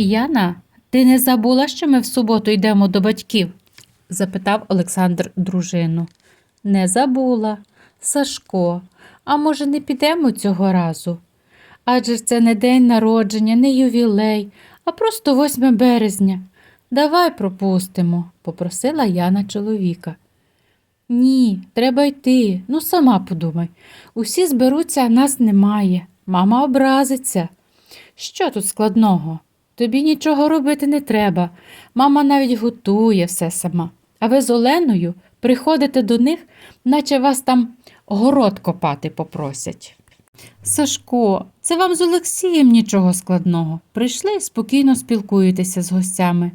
Яна, ти не забула, що ми в суботу йдемо до батьків? запитав Олександр дружину. Не забула. Сашко, а може, не підемо цього разу? Адже це не день народження, не ювілей, а просто 8 березня. Давай пропустимо, попросила Яна чоловіка. Ні, треба йти. Ну, сама подумай. Усі зберуться, а нас немає. Мама образиться. Що тут складного? Тобі нічого робити не треба. Мама навіть готує все сама. А ви з Оленою приходите до них, наче вас там город копати попросять. Сашко, це вам з Олексієм нічого складного. Прийшли спокійно спілкуєтеся з гостями,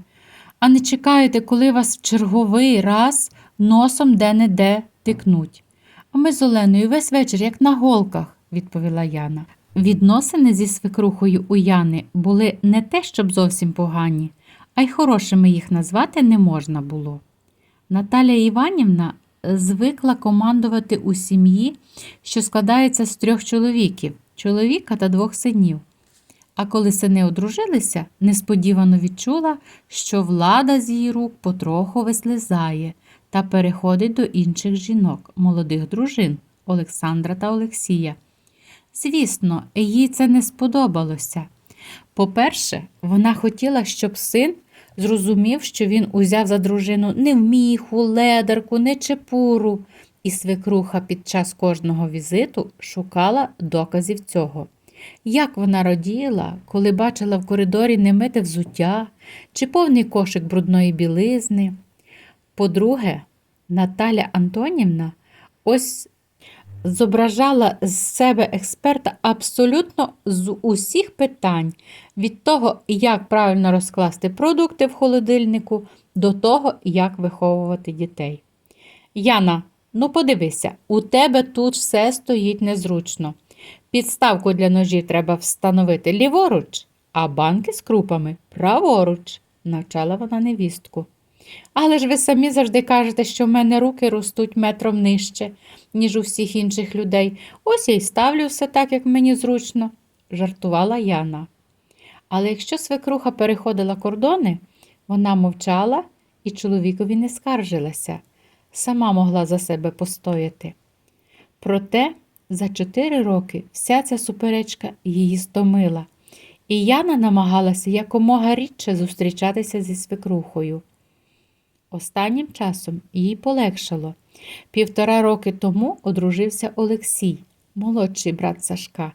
а не чекаєте, коли вас в черговий раз носом де-не-де тикнуть. А ми з Оленою весь вечір, як на голках, відповіла Яна. Відносини зі свекрухою у Яни були не те, щоб зовсім погані, а й хорошими їх назвати не можна було. Наталя Іванівна звикла командувати у сім'ї, що складається з трьох чоловіків чоловіка та двох синів. А коли сини одружилися, несподівано відчула, що влада з її рук потроху вислизає та переходить до інших жінок, молодих дружин Олександра та Олексія. Звісно, їй це не сподобалося. По-перше, вона хотіла, щоб син зрозумів, що він узяв за дружину не вміху, ледарку, не чепуру, і свекруха під час кожного візиту шукала доказів цього. Як вона раділа, коли бачила в коридорі немите взуття чи повний кошик брудної білизни. По-друге, Наталя Антонівна ось зображала з себе експерта абсолютно з усіх питань, від того, як правильно розкласти продукти в холодильнику, до того, як виховувати дітей. Яна, ну подивися, у тебе тут все стоїть незручно. Підставку для ножів треба встановити ліворуч, а банки з крупами праворуч, навчала вона невістку. Але ж ви самі завжди кажете, що в мене руки ростуть метром нижче, ніж у всіх інших людей. Ось я й ставлю все так, як мені зручно, жартувала Яна. Але якщо свекруха переходила кордони, вона мовчала і чоловікові не скаржилася, сама могла за себе постояти. Проте за чотири роки вся ця суперечка її стомила, і Яна намагалася якомога рідше зустрічатися зі свекрухою. Останнім часом їй полегшало. Півтора роки тому одружився Олексій, молодший брат Сашка,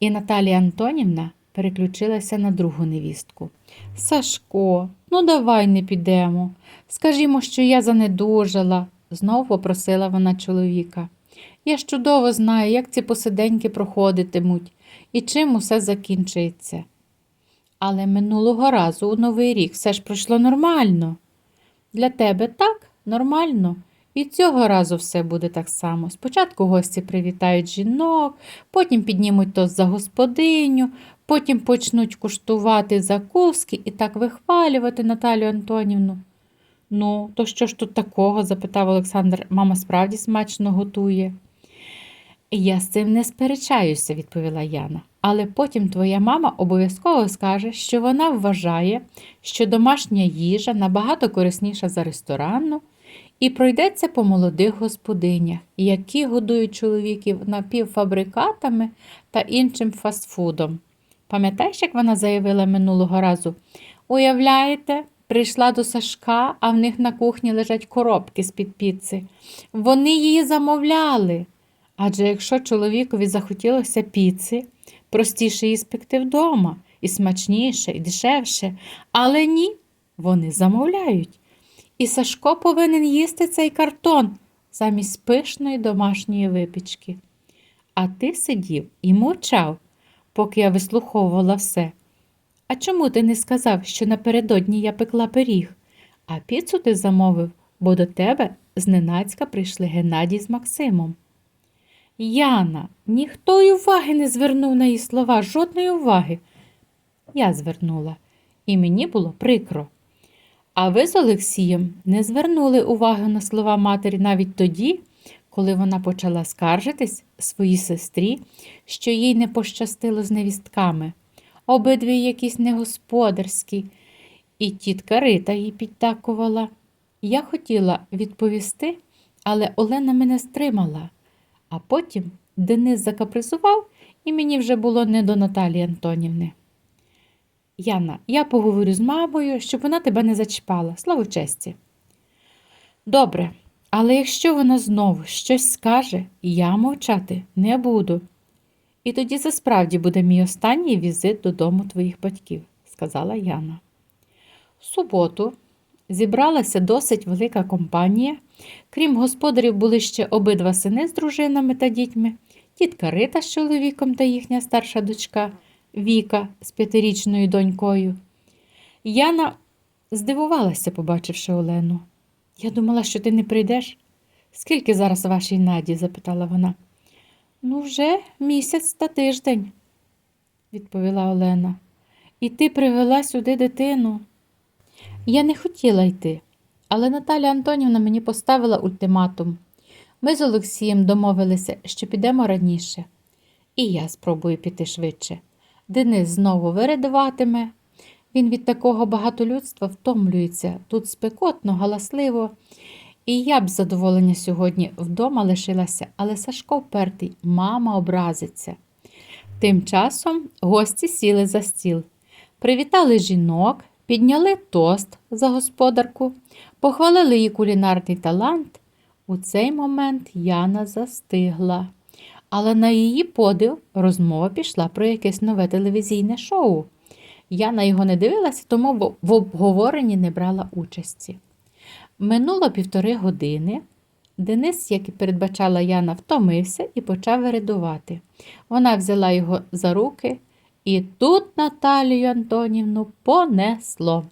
і Наталія Антонівна переключилася на другу невістку. Сашко, ну давай не підемо. Скажімо, що я занедужала, знову попросила вона чоловіка. Я ж чудово знаю, як ці посиденьки проходитимуть і чим усе закінчиться. Але минулого разу у Новий рік все ж пройшло нормально. Для тебе так, нормально. І цього разу все буде так само. Спочатку гості привітають жінок, потім піднімуть тост за господиню, потім почнуть куштувати закуски і так вихвалювати Наталію Антонівну. Ну, то що ж тут такого? запитав Олександр. Мама справді смачно готує. Я з цим не сперечаюся, відповіла Яна. Але потім твоя мама обов'язково скаже, що вона вважає, що домашня їжа набагато корисніша за ресторанну, і пройдеться по молодих господинях, які годують чоловіків напівфабрикатами та іншим фастфудом. Пам'ятаєш, як вона заявила минулого разу? Уявляєте, прийшла до Сашка, а в них на кухні лежать коробки з-під піци. Вони її замовляли. Адже якщо чоловікові захотілося піци, простіше її спекти вдома, і смачніше, і дешевше. Але ні, вони замовляють. І Сашко повинен їсти цей картон замість пишної домашньої випічки. А ти сидів і мовчав, поки я вислуховувала все. А чому ти не сказав, що напередодні я пекла пиріг, а піцу ти замовив, бо до тебе зненацька прийшли Геннадій з Максимом. Яна, ніхто й уваги не звернув на її слова, жодної уваги. Я звернула, і мені було прикро. А ви з Олексієм не звернули уваги на слова матері навіть тоді, коли вона почала скаржитись своїй сестрі, що їй не пощастило з невістками. обидві якісь негосподарські. І тітка Рита їй підтакувала. Я хотіла відповісти, але Олена мене стримала. А потім Денис закапризував, і мені вже було не до Наталії Антонівни. Яна, я поговорю з мамою, щоб вона тебе не зачіпала. Слава честі. Добре, але якщо вона знову щось скаже, я мовчати не буду. І тоді це справді буде мій останній візит додому твоїх батьків, сказала Яна. В суботу зібралася досить велика компанія. Крім господарів, були ще обидва сини з дружинами та дітьми, тітка Рита з чоловіком та їхня старша дочка Віка з п'ятирічною донькою. Яна здивувалася, побачивши Олену. Я думала, що ти не прийдеш. Скільки зараз вашій наді? запитала вона. Ну, вже місяць та тиждень, відповіла Олена. І ти привела сюди дитину. Я не хотіла йти, але Наталя Антонівна мені поставила ультиматум. Ми з Олексієм домовилися, що підемо раніше. І я спробую піти швидше. Денис знову виридуватиме. Він від такого багатолюдства втомлюється. Тут спекотно, галасливо. І я б з задоволення сьогодні вдома лишилася, але Сашко впертий, мама образиться. Тим часом гості сіли за стіл, привітали жінок, підняли тост за господарку, похвалили її кулінарний талант. У цей момент Яна застигла. Але на її подив розмова пішла про якесь нове телевізійне шоу. Я на його не дивилася, тому в- в обговоренні не брала участі. Минуло півтори години. Денис, як і передбачала Яна, втомився і почав виридувати. Вона взяла його за руки, і тут Наталію Антонівну понесло.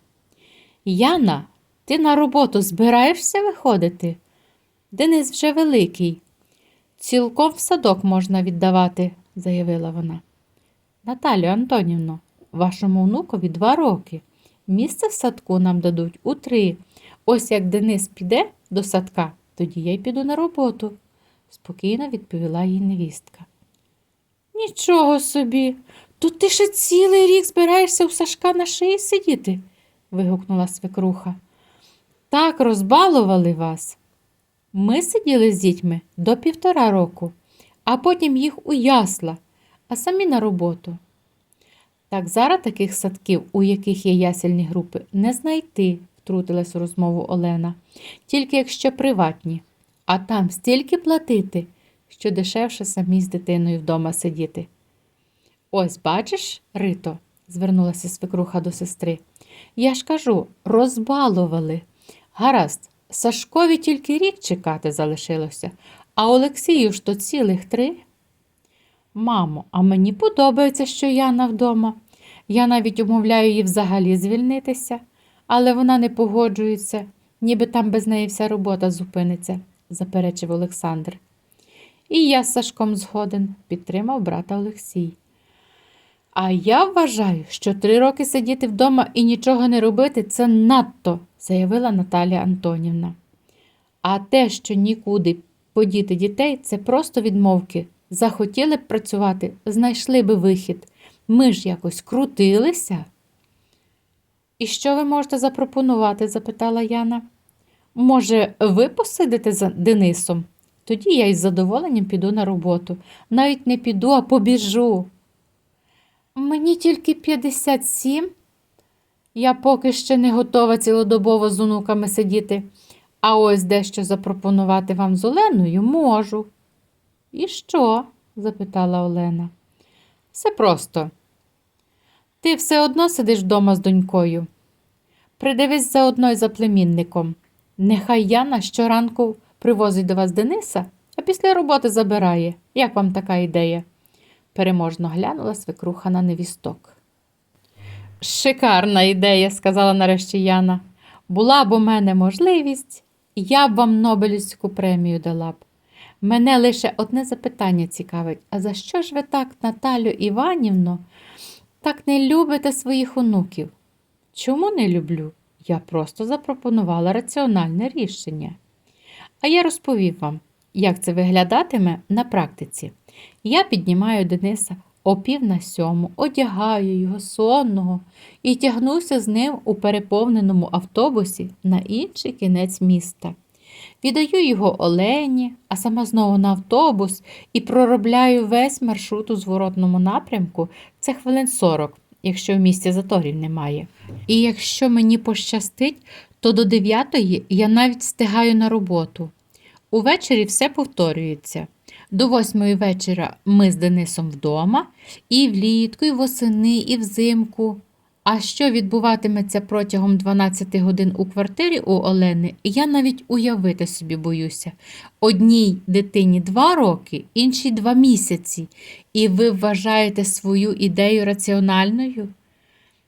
Яна, ти на роботу збираєшся виходити? Денис вже великий. Цілком в садок можна віддавати, заявила вона. Наталю Антонівно, вашому внукові два роки. Місце в садку нам дадуть у три. Ось як Денис піде до садка, тоді я й піду на роботу, спокійно відповіла їй невістка. Нічого собі, то ти ще цілий рік збираєшся у Сашка на шиї сидіти, вигукнула свекруха. Так розбалували вас. Ми сиділи з дітьми до півтора року, а потім їх у ясла, а самі на роботу. Так зараз таких садків, у яких є ясельні групи, не знайти, втрутилась у розмову Олена, тільки якщо приватні, а там стільки платити, що дешевше самі з дитиною вдома сидіти. Ось бачиш, Рито, звернулася свекруха до сестри. Я ж кажу, розбалували. Гаразд, Сашкові тільки рік чекати залишилося, а Олексію ж то цілих три. Мамо, а мені подобається, що Яна вдома. Я навіть умовляю її взагалі звільнитися, але вона не погоджується, ніби там без неї вся робота зупиниться, заперечив Олександр. І я з Сашком згоден, підтримав брата Олексій. А я вважаю, що три роки сидіти вдома і нічого не робити це надто, заявила Наталія Антонівна. А те, що нікуди подіти дітей, це просто відмовки. Захотіли б працювати, знайшли би вихід. Ми ж якось крутилися. І що ви можете запропонувати? запитала Яна. Може, ви посидите за Денисом? Тоді я із задоволенням піду на роботу. Навіть не піду, а побіжу. Мені тільки 57. Я поки ще не готова цілодобово з онуками сидіти, а ось дещо запропонувати вам з Оленою можу. І що? запитала Олена. Все просто. Ти все одно сидиш вдома з донькою. Придивись заодно й за племінником. Нехай Яна щоранку привозить до вас Дениса, а після роботи забирає. Як вам така ідея? Переможно глянула свекруха на невісток. Шикарна ідея, сказала нарешті Яна. Була б у мене можливість, я б вам Нобелівську премію дала б. Мене лише одне запитання цікавить: а за що ж ви так, Наталю Іванівно, так не любите своїх онуків? Чому не люблю? Я просто запропонувала раціональне рішення. А я розповів вам, як це виглядатиме на практиці. Я піднімаю Дениса О пів на сьому одягаю його сонного і тягнуся з ним у переповненому автобусі на інший кінець міста. Віддаю його Олені, а сама знову на автобус і проробляю весь маршрут у зворотному напрямку. Це хвилин 40, якщо в місті заторів немає. І якщо мені пощастить, то до 9 я навіть встигаю на роботу. Увечері все повторюється. До восьмої вечора ми з Денисом вдома, і влітку, і восени, і взимку. А що відбуватиметься протягом 12 годин у квартирі у Олени, я навіть уявити собі боюся. Одній дитині два роки, іншій два місяці. І ви вважаєте свою ідею раціональною?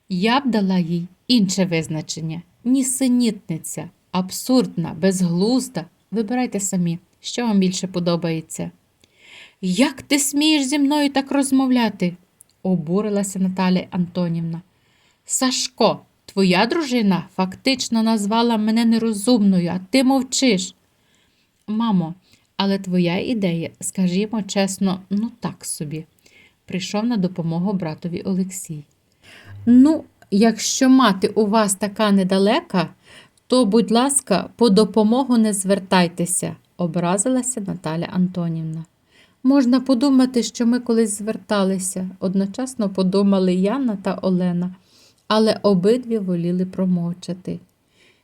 Я б дала їй інше визначення нісенітниця, абсурдна, безглузда. Вибирайте самі, що вам більше подобається. Як ти смієш зі мною так розмовляти? обурилася Наталя Антонівна. Сашко, твоя дружина фактично назвала мене нерозумною, а ти мовчиш. Мамо, але твоя ідея, скажімо чесно, ну так собі, прийшов на допомогу братові Олексій. Ну, якщо мати у вас така недалека, то, будь ласка, по допомогу не звертайтеся, образилася Наталя Антонівна. Можна подумати, що ми колись зверталися, одночасно подумали Яна та Олена, але обидві воліли промовчати.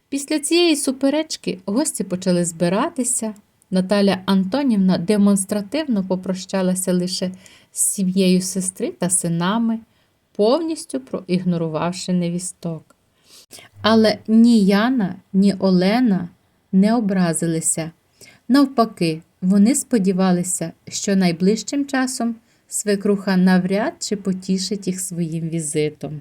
Після цієї суперечки гості почали збиратися. Наталя Антонівна демонстративно попрощалася лише з сім'єю сестри та синами, повністю проігнорувавши невісток. Але ні Яна, ні Олена не образилися. Навпаки, вони сподівалися, що найближчим часом свекруха навряд чи потішить їх своїм візитом.